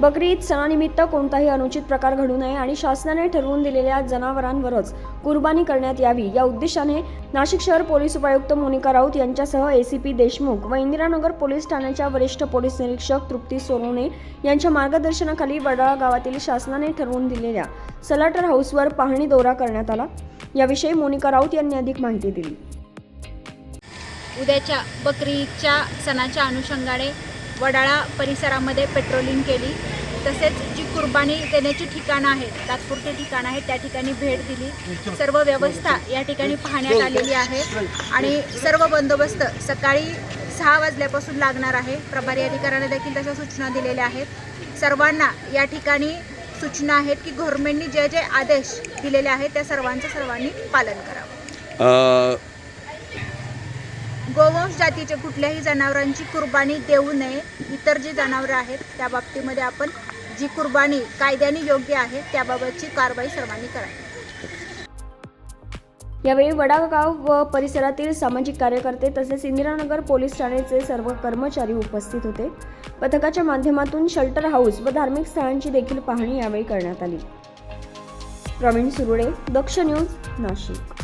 बकरी ईद सणानिमित्त कोणताही अनुचित प्रकार घडू नये आणि शासनाने ठरवून दिलेल्या जनावरांवरच कुर्बानी करण्यात यावी. या उद्देशाने नाशिक शहर पोलीस उपायुक्त मोनिका राऊत यांच्यासह एसीपी देशमुख व इंदिरानगर पोलीस ठाण्याच्या वरिष्ठ पोलीस निरीक्षक तृप्ती सोनवणे यांच्या मार्गदर्शनाखाली वडाळा गावातील शासनाने ठरवून दिलेल्या सलाटर हाऊसवर पाहणी दौरा करण्यात आला. याविषयी मोनिका राऊत यांनी अधिक माहिती दिली. उद्याच्या बकरी ईदच्या सणाच्या अनुषंगाने वडाळा परिसरामध्ये पेट्रोलिंग केली. तसेच जी कुर्बानी देण्याची ठिकाणं आहेत तात्पुरती ठिकाणं आहेत त्या ठिकाणी भेट दिली. सर्व व्यवस्था या ठिकाणी पाहण्यात आलेली आहे. आणि सर्व बंदोबस्त सकाळी सहा वाजल्यापासून लागणार आहे. प्रभारी अधिकाऱ्यांना देखील तशा सूचना दिलेल्या आहेत. सर्वांना या ठिकाणी सूचना आहेत की गव्हर्नमेंटनी जे जे आदेश दिलेले आहेत त्या सर्वांचं सर्वांनी पालन करावं. गोवंश जातीच्या कुठल्याही जनावरांची कुर्बानी देऊ नये. इतर जी जनावरं आहेत त्या बाबतीमध्ये आपण जी कुर्बानी कायद्याने योग्य आहे त्याबाबतची कारवाई सर्वांनी करावी. यावेळी वडागाव व परिसरातील सामाजिक कार्यकर्ते तसेच इंदिरानगर पोलीस ठाण्याचे सर्व कर्मचारी उपस्थित होते. पथकाच्या माध्यमातून शेल्टर हाऊस व धार्मिक स्थळांची देखील पाहणी यावेळी करण्यात आली. प्रवीण सुरुळे दक्ष न्यूज नाशिक.